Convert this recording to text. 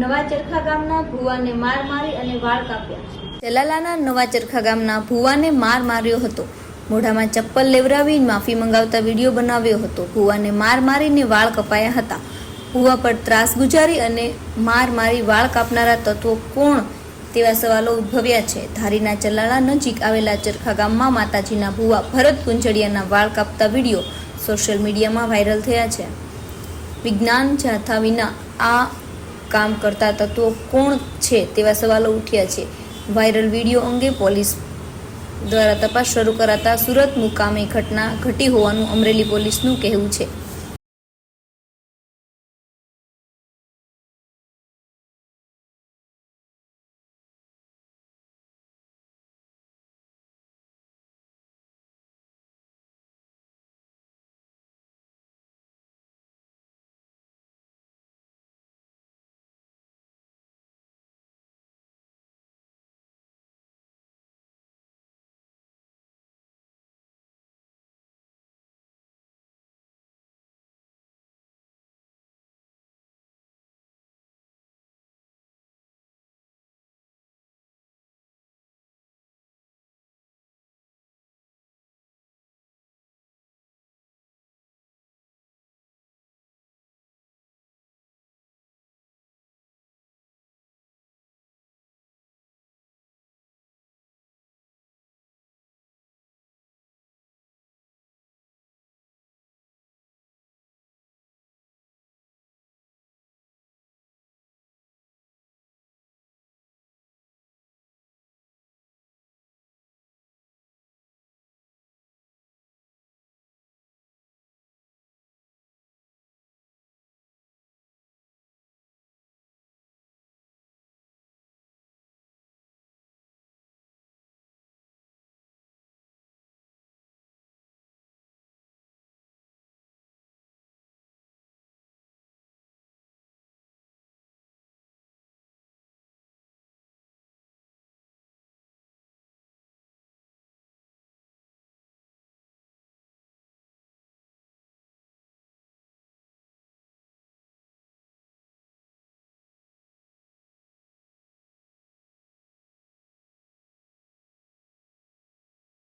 નવા ચરખા ગામના ભુવાને માર મારી અને વાળ કાપ્યા જલાલાના નવા ચરખા ગામના ભુવાને માર માર્યો હતો. મોઢામાં ચપ્પલ લેવરાવી માફી મંગાવતા વીડિયો બનાવ્યો હતો. ભુવાને માર મારીને વાળ કપાયા હતા. ભુવા પર ત્રાસ ગુજારી અને માર મારી વાળ કાપનારા તત્વો કોણ? તેવા સવાલો ઉદ્ભવ્યા છે. ધારીના ચલાળા નજીક આવેલા ચરખા ગામમાં માતાજીના ભુવા ભરત કુંજડિયાના વાળ કાપતા વીડિયો સોશિયલ મીડિયામાં વાયરલ થયા છે. વિજ્ઞાન જાથા વિના આ કામ કરતા તત્વો કોણ છે તેવા સવાલો ઉઠ્યા છે. વાયરલ વીડિયો અંગે પોલીસ દ્વારા તપાસ શરૂ કરાતા સુરત મુકામે ઘટના ઘટી હોવાનું અમરેલી પોલીસનું કહેવું છે.